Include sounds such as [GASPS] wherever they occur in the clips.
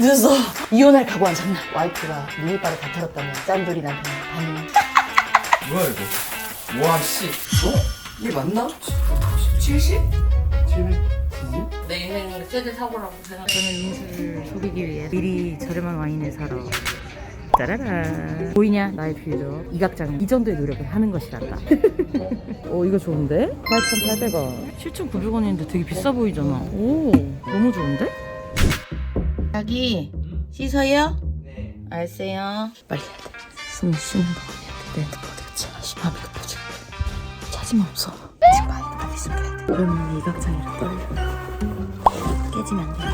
늦었어. 이혼할 각오 안 찼나? 와이프가 눈이빨을 다 털었다면 짠돌이 남편 반응. 뭐야 이거? 와 씨. 어? 이게 맞나? 70? 700? 내 인생 최대 사고라고 생각. 저는 민수를 속이기 위해 미리 저렴한 와인을 사러. 짜라란. 보이냐? 나의 빌드. 이각장 이 정도의 노력을 하는 것이란다. 오 [LAUGHS] 이거 좋은데? 8,800원. 7,900원인데 되게 비싸 보이잖아. 오 너무 좋은데? 자기 씻어요? 네. 알았어요. 빨리 해야 돼. 숨 쉬는 거 해야 돼. 내 핸드폰 어디 갔지? 아씨 아 이거 뭐지? 찾으면 없어. 지금 바이크 빨리 숨겨야 돼. 그러면 이각장이라 떨려. 깨지면 안 돼.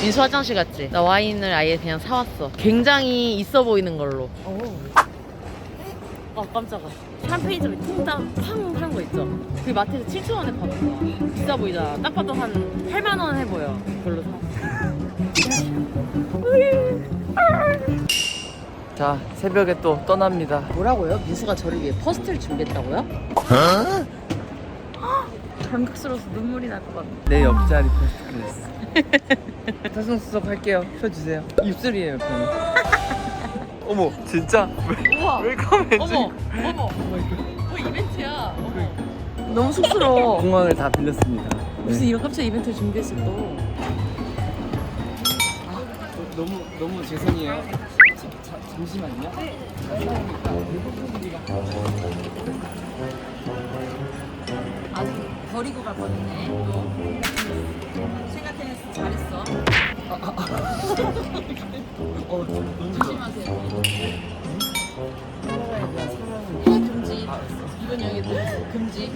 민수 화장실 갔지? 나 와인을 아예 그냥 사왔어. 굉장히 있어 보이는 걸로. 아 깜짝아. 샴페인점에 통당 팡 하는 거 있죠? 그 마트에서 7천 원에 파는 거야. 비싸 보이잖아. 딱 봐도 한 8만 원 해 보여. 그걸로 사. 자 새벽에 또 떠납니다. 뭐라고요? 민수가 저를 위해 퍼스트를 준비했다고요? 감격스러워서 눈물이 날 것 같아. 내 옆자리 퍼스트 클래스. [LAUGHS] 타성수섭 할게요. 펴주세요. 입술이에요 저는. [LAUGHS] 어머 진짜 우와. 웰컴 해지. 어머, 어머. 뭐 이벤트야. 어머. 너무 쑥스러워. 공항을 다 빌렸습니다. 무슨 네. 이런 깜짝 이벤트를 준비했어 또. 너무 너무 죄송해요. 자, 잠시만요. 아직 버리고 갈 뻔했네. 생각해냈어. 잘했어. 어 너무 조심하세요. 해 금지. 금지.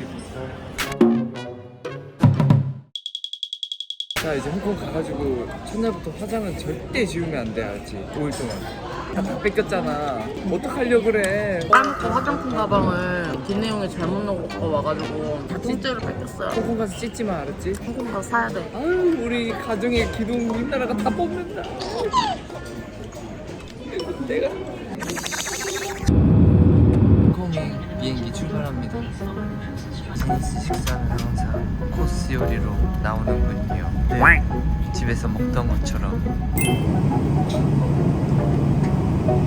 자 이제 홍콩 가가지고 첫날부터 화장은 절대 지우면 안 돼 알았지? 5일 동안 다, 다 뺏겼잖아 어떡하려 그래 까먹고 화장품 가방을 뒷내용에 잘못 넣고 와가지고 다 통째로 뺏겼어요. 홍콩 가서 찢지 마 알았지? 한국 가서 사야 돼. 아유 우리 가정의 기둥 우리나라가 다 뽑는다 내가 비행기 출발합니다 비즈니스 식사는 항상 코스 요리로 나오는군요 네. 집에서 먹던 것처럼 근데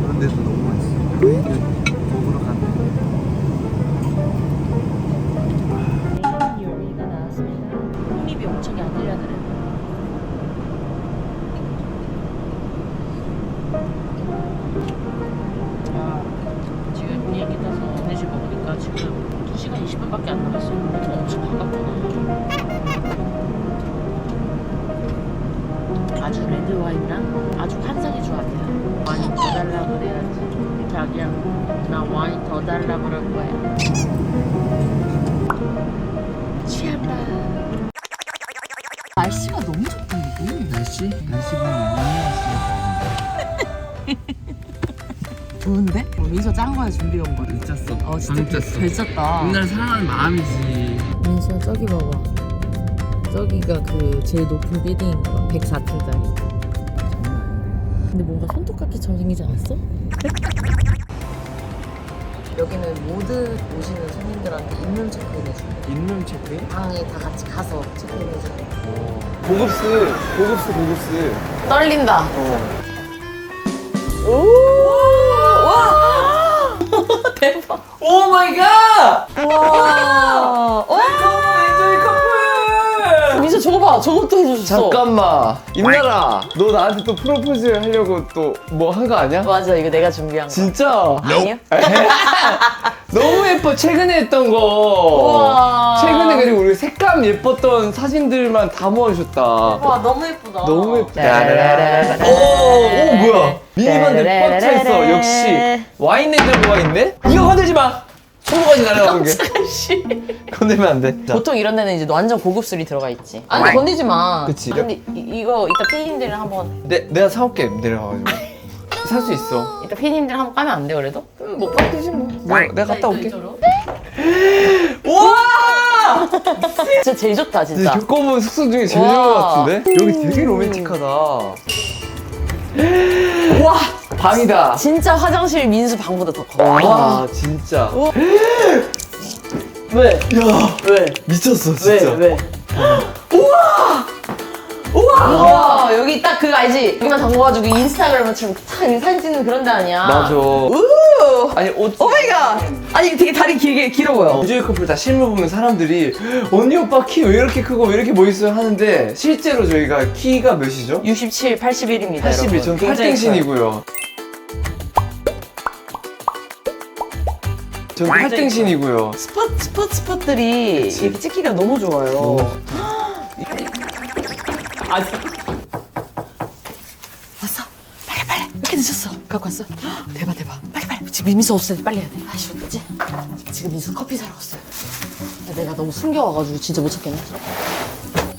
그런데도 너무 맛있어 달라 그래야지. 자기야, 나 와인 더 달라 그럴 거야. 취한다. 날씨가 너무 좋다 여기. 날씨? 날씨가 많이 [LAUGHS] 좋은데? 어, 민서 짠 거야 준비 온 거. 짰어 어 진짜 별, 별 짰다. 우리나라 사랑하는 마음이지 민수야 저기 봐봐. 저기가 그 제일 높은 빌딩인가 봐. 104층짜리. 근데 뭔가 손톱깎이처럼 생기지 않았어? 여기는 모든 오시는 손님들한테 입문 체크인해줘. 인룸 체크인? 방에 다 같이 가서 체크인해줘. 고급스 고급스 고급스 떨린다. 어. 와! [LAUGHS] 대박. 오 마이 갓! 와! 와! 저거 봐. 저것도 해줬어. 잠깐만 임나라 너 나한테 또 프로포즈 하려고 또 뭐 한 거 아니야? 맞아. 이거 내가 준비한 거. 진짜? 아니요? [LAUGHS] 너무 예뻐 최근에 했던 거 우와. 최근에 그리고 우리 색감 예뻤던 사진들만 다 모아주셨다 와 너무 예쁘다. 너무 예쁘다 따라라라라라. 오, 오 뭐야 미니밴드 꽉 차 있어 역시 와인 냉장고가 있네? 이거 건들지 마! 손모가지 날아가는 게 씨. 건들면 안돼 보통 이런 데는 이제 완전 고급 술이 들어가 있지. 아니 건드지 마. 그치. 아, 근데 이, 이거 이따 피디님들이랑 한번 내, 내가 사올게 내려가가지고 살 수 있어 이따 피디님들 한번 까면 안 돼 그래도? 못 가면 되지 뭐 뭐, 내가 갔다 올게. 와! [LAUGHS] 진짜 제일 좋다 진짜 진짜. 겪어본 숙소 중에 제일 좋은 것 와. 같은데? 여기 되게 로맨틱하다 와 방이다. 진짜 화장실 민수 방보다 더 커. 와 진짜. [GASPS] 왜? 야 왜? 미쳤어 왜? 진짜. 왜? 우와! 우와! 여기 딱 그거 알지? 여기만 담궈가지고 인스타그램처럼 탁 이렇게 사진 찍는 그런 데 아니야? 맞아. 우! 아니 옷. 오 마이 갓! 아니 되게 다리 길게 길어 보여. 우주의 커플 다 실물 보면 사람들이 언니 오빠 키 왜 이렇게 크고 왜 이렇게 멋있어요 하는데 실제로 저희가 키가 몇이죠? 67, 81입니다. 81. 전 팔등신이고요. 전 팔등신이고요. 스팟 스팟 스팟들이 이렇게 찍기가 너무 좋아요. 아니. 왔어. 빨리 빨리. 이렇게 늦었어. 갖고 왔어. 헉, 대박 대박. 빨리 빨리. 지금 민수 없을 때 빨리 해야 돼. 아씨 어떡하지? 지금 민수 커피 사러 갔어요. 야, 내가 너무 숨겨와가지고 진짜 못 찾겠네.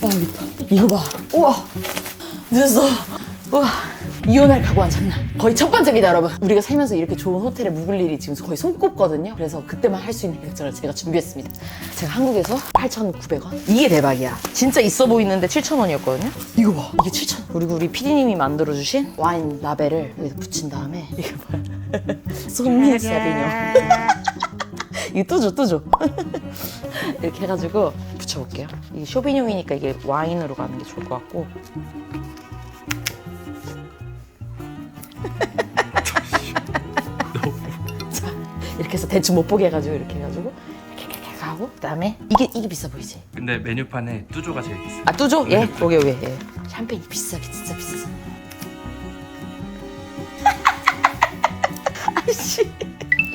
아 여기 있다. 이거 봐. 우와. 늦었어. 우와. 이혼할 각오한 장난. 거의 첫 번째입니다, 여러분. 우리가 살면서 이렇게 좋은 호텔에 묵을 일이 지금 거의 손꼽거든요. 그래서 그때만 할 수 있는 일정을 제가 준비했습니다. 제가 한국에서 8,900원. 이게 대박이야. 진짜 있어 보이는데 7,000원이었거든요. 이거 봐. 이게 7,000원. 그리고 우리 피디님이 만들어주신 와인 라벨을 여기다 붙인 다음에 이게 뭐야? [LAUGHS] 손미 사비뇽. [LAUGHS] 이거 또 줘, 또 줘. [LAUGHS] 이렇게 해가지고 붙여볼게요. 이게 쇼비뇽이니까 이게 와인으로 가는 게 좋을 것 같고. 해서 대충 못 보게 해가지고 이렇게 해가지고 이렇게 이렇게 하고 그다음에 이게 이게 비싸 보이지? 근데 메뉴판에 뚜조가 제일 비싸. 아 뚜죠? 예, 여기 여기 예. 샴페인이 비싸 비싸 비싸. [LAUGHS] 아씨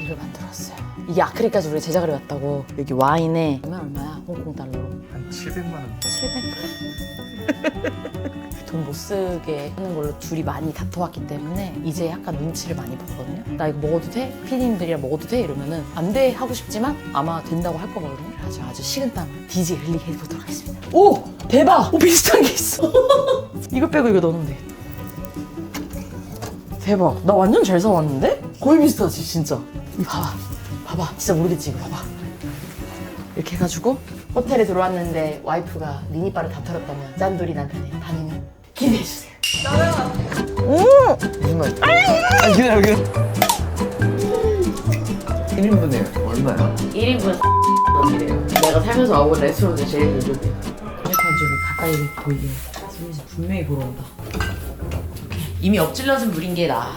이걸 만들었어요. 이게 아크릴까지 우리 제작을 해왔다고. 여기 와인에 얼마 얼마야? 홍콩 달러로. 한 700만 원. 700. 돈 못 쓰게 하는 걸로 둘이 많이 다퉈왔기 때문에 이제 약간 눈치를 많이 보거든요. 나 이거 먹어도 돼? 피디님들이랑 먹어도 돼? 이러면은 안 돼 하고 싶지만 아마 된다고 할 거거든요. 아주 아주 식은땀 디지 흘리게 해보도록 하겠습니다. 오! 대박! 오 비슷한 게 있어. [LAUGHS] 이거 빼고 이거 넣으면 되겠다. 대박. 나 완전 잘 사왔는데? 거의 비슷하지 진짜. 이거 봐봐. 봐봐. 진짜 모르겠지 이거 봐봐. 이렇게 해가지고 호텔에 들어왔는데 와이프가 미니바를 다 털었다면 짠돌이 남편의 반응은 기대해주세요. 무슨 말? 아 기다려 기다려. 1인분에 얼마야? 1인분 이래요. 내가 살면서 와본 레스토랑이 제일 별로대. 한줄을 가까이 보이게. 지금 분명히 보러 온다. 이미 엎질러진 물인 게 나. 아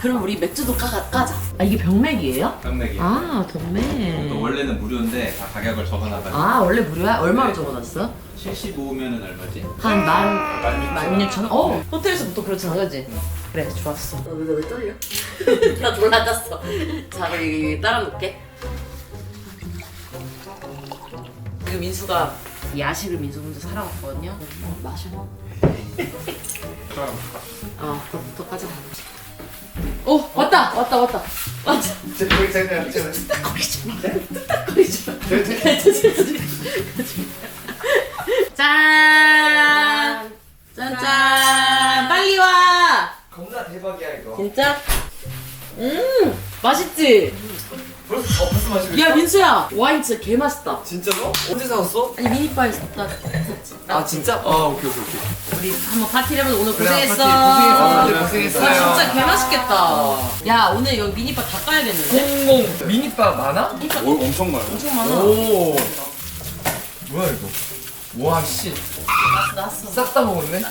그럼 우리 맥주도 까, 까자. 아 이게 병맥이에요? 병맥이야. 아 병맥. 원래는 무료인데 다 가격을 적어놔가지고 아 원래 무료야? 얼마로 적어놨어? 75면은 얼마지? 한 만, 만 육천 원? 어, 호텔에서 보통 그렇잖아, 그지? 그래, 좋았어. 너 왜, 왜 떨려? [LAUGHS] 나 놀라졌어. 자, 그럼 여기 따라 놓을게. 지금 민수가 야식을 민수 혼자 사러 갔거든요. 어, 마셔. [LAUGHS] 어, 그것부터 까자. 어, 왔다! 왔다, 왔다. 왔다. 뜨딱거리지 마. 뜨딱거리지 마. 짠! 짠짠! 빨리 와! 겁나 대박이야 이거. 진짜? 음! 맛있지? 어, 벌써 마시고 야, 민수야! 와인 진짜 개 맛있다. 진짜로? 언제 사왔어? 아니, 미니바에서 나 샀지. 아 진짜? 아 오케이 오케이 오케이. 우리 한번 파티를 해보자. 오늘 그래, 고생했어. 파티 고생했어. 다들 나 고생했어요. 진짜 개 맛있겠다. 야, 오늘 여기 미니바 다 까야겠는데? 홍콩 미니바 많아? 미니바 오, 엄청 많아. 엄청 많아. 오. 뭐야 이거? 와 씨. 나왔어. 싹다 먹었네.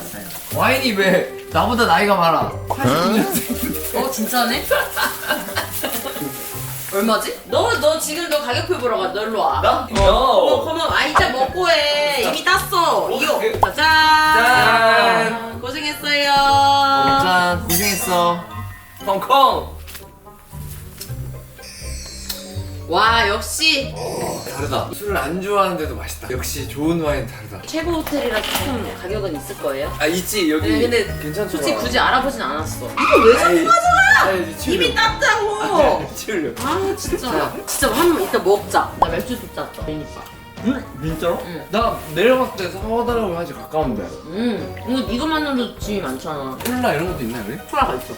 와인이 왜 나보다 나이가 많아? 89년생. 어, 진짜네? 얼마지? 너, 너 지금 너 가격표 보러 가. 너 일로 와. 나? 어, 어. 그러면 아 이제 먹고 해. 이미 땄어. 이거. 자, 짠. 짠. 고생했어요. 짠 고생했어. 홍콩. 와 역시 다르다. 술을 안 좋아하는데도 맛있다. 역시 좋은 와인 다르다. 최고 호텔이라 조금 가격은 있을 거예요. 아 있지 여기. 네, 근데 괜찮더라. 솔직히 굳이 알아보진 않았어. 이거 왜 자꾸 가져가? 이미 땄다고. 치울려. 아 진짜. 진짜 한번 이따 먹자. 나 맥주도 짰다. 미니바. 응? 진짜로? 응. 나 내려갔을 때 사와달라고 하지 가까운데. 음. 이거 이거만으로도 짐이 많잖아. 콜라 이런 것도 있나 그래? 소라가 있어.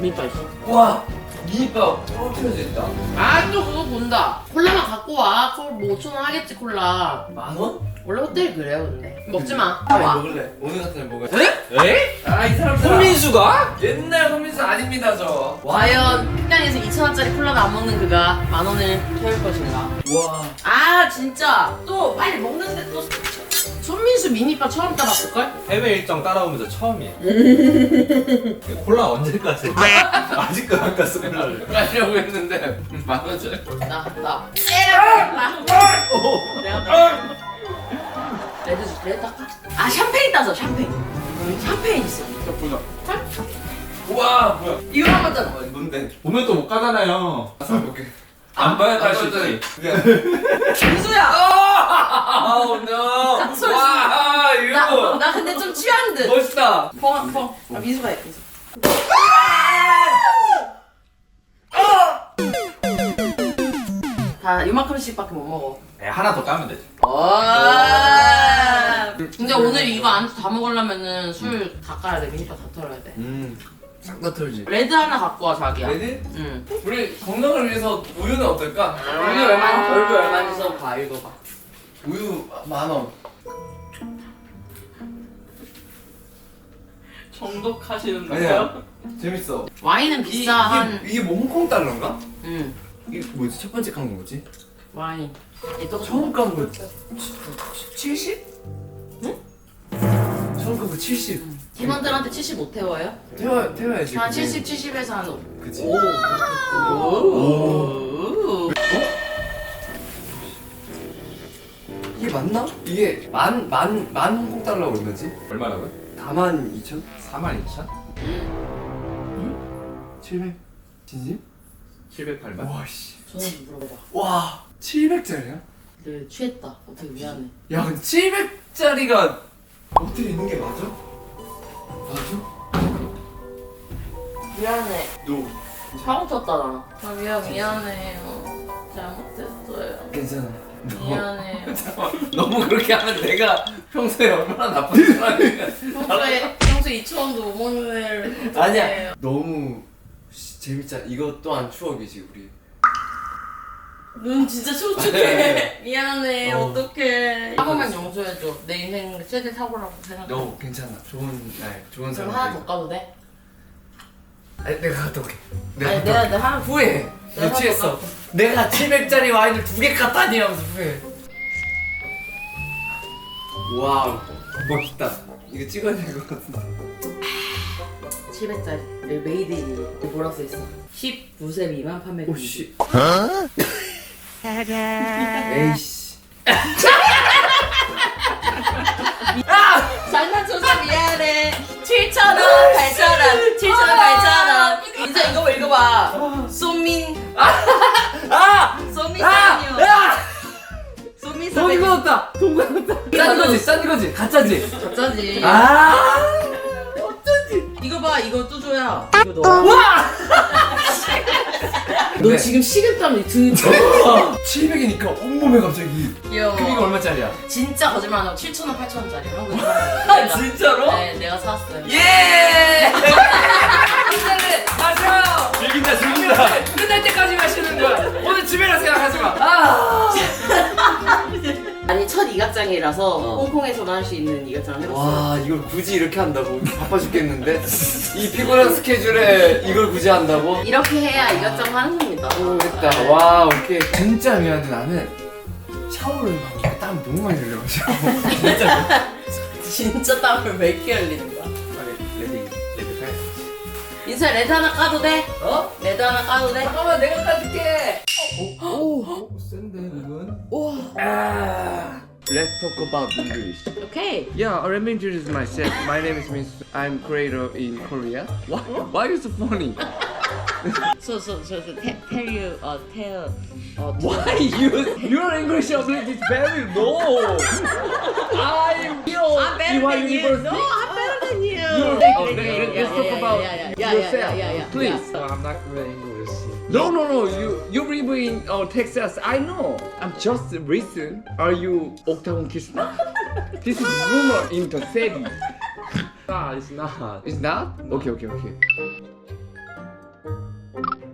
미니바 있어. 와 미니밥 떨어뜨려져 있다. 아 또 그거 본다. 콜라만 갖고 와. 그걸 뭐 5천 원 하겠지 콜라. 만 원? 원래 호텔 그래요 근데 먹지 마. 아니 와. 먹을래. 오늘 같은 날 먹을래. 에? 에? 아이 사람 손민수가? 옛날 손민수 아닙니다 저. 과연 식당에서 2천 원짜리 콜라도 안 먹는 그가 만 원을 태울 것인가? 와. 아 진짜 또 빨리 먹는데 또 손민수 미니바 처음 따봤을 걸? 해외 일정 따라오면서 처음이에요. [LAUGHS] 콜라 언제까지? [LAUGHS] 아직도 안 갔어 콜라를. 가려고 했는데 만 원짜리. 나 나. 내가 따. 레드 주- 레드 따까? 아 샴페인 따서 샴페인. 샴페인 있어. 보자. 우와 뭐야? 이거 한 거잖아. 어, 뭔데? 보면 또 못 가잖아요. 오케이. 안 봐야 아, 다시. 깜짝이야. 민수야. 아우 노. 짝소리 와 나, 이거 나 근데 좀 취한 듯. 멋있다. 펑 펑. 아, 민수가 해. 민수. 다 이만큼씩밖에 못 먹어. 네, 하나 더 까면 되지. 와. 근데 오늘 이거 안주 다 먹으려면은 술 다 깔아야 돼. 미니바 다 털어야 돼. 음 싹 다 털지. 레드 하나 갖고 와 자기야. 레디? 응. 우리 건강을 위해서 우유는 어떨까? 우유 얼마? 얼굴 얼마인지 써봐 읽어봐. 우유 만 원. 정독하시는 아니야. 재밌어. 와인은 이, 비싸 한. 이게, 이게 뭐 홍콩 달러인가? 응. 이게 뭐지? 첫 번째 깐 거지? 와인. 이거 처음 깐 거. 70? 깐거 70. 팀원들한테 70 못 태워요? 태워 태워야지. 한 그게. 70, 70에서 한 5. 그치. 오. 이게 맞나? 이게 만 만 만 홍콩 달러 얼마지? 얼마라고요? 4만 2천? 4만 2천? 700. 진심? 708만? 와 씨. 좀 물어봐봐. 와 700짜리야? 네, 취했다. 어떻게 미안해. 야, 근데 700짜리가 어떻게 있는 게 맞아? 맞아? 미안해. 너 사고 쳤다 나. 아 미안 미안해요. 잘못했어요. 괜찮아. 미안해요. [LAUGHS] 너무 그렇게 하면 내가 평소에 얼마나 나쁜 사람이야. 평소에 평소에 2천 원도 못 먹는 애를 아니야. 너무 씨, 재밌잖아. 이것 또한 추억이지 우리. 눈 진짜 촉촉해. 미안해. 어. 어 떡해. 한 번만 용서해줘. 내 인생 최대 사고라고 생각해. 너 괜찮아. 좋은 날, 좋은 그럼 사람. 하나 더 까도 돼? 아니 내가 갔다 올게. 아니 내가 내가 하나 후회. 내가 너 취했어. 갔다 내가 700짜리 와인을 두 개 갖다니 하면서 후회. 와우 멋있다. 이거 찍어야 될 것 같은데. 700짜리. 여기 메이드 인 여기 뭐라 써 있어? 19세 미만 판매 금지. [LAUGHS] 에이씨. 장난쳐서 미안해. 7,000원, 8,000원, 7,000원, 8,000원. 인사 이거 봐, 읽어봐. 쏘민, 아! 쏘민 아! 사니요. 야! 쏘민 돈 사니요. 걷었다. 돈 걷었다. 짠 거지, 짠 거지, 가짜지. 가짜지. 아! 이거 봐, 이거 뚜조야. 이거 너. 와! [LAUGHS] 너 네. 지금 식은땀이 드. 700이니까 온몸에 갑자기. 귀여워. 이거 얼마짜리야? 진짜 거짓말 안 하고 7,000원, 8,000원짜리 한국 아, 진짜로? 네, 내가 샀어요. 예! [LAUGHS] 끝날래! 마셔! 즐긴다 즐긴다. 끝날 때까지 마시는 거야. 오늘 집에라 생각하지 마. 아! 이각장이라서 어. 홍콩에서도 할 수 있는 이각장을 해봤어. 와, 이걸 굳이 이렇게 한다고? 바빠 죽겠는데? 이 피곤한 스케줄에 이걸 굳이 한다고? 이렇게 해야 이각장 하는 겁니다. 오, 됐다. 와, 오케이. 진짜 미안해. 나는 샤워를 하고 땀 너무 많이 흘려가지고. 진짜. 진짜 땀을 몇 개 흘리는 거야. 인사 레드 하나 까도 돼? 어? 레드 하나 까도 돼? 잠깐만, 내가 까줄게. 오, 오, 센데, 이건? 우와. talk about English. Okay. Yeah, let me introduce myself. My name is Min. I'm creator in Korea. Why? Why is it funny? So so so so tell, tell you uh tell uh Why you? Your English ability is very low. I'm Yo. I'm better Ewha than you. University. No, I'm better than you. Oh, Yeah, let, yeah, let's talk about yeah, yeah, yeah, yourself, yeah, yeah, yeah, please. yeah. I'm not good at English. No, no, no. You you live in uh, Texas. I know. I'm just listen. Are you Octagon Kisna? [LAUGHS] this is rumor in the city. [LAUGHS] Nah, it's not. It's not? Okay, okay, okay. Thank you.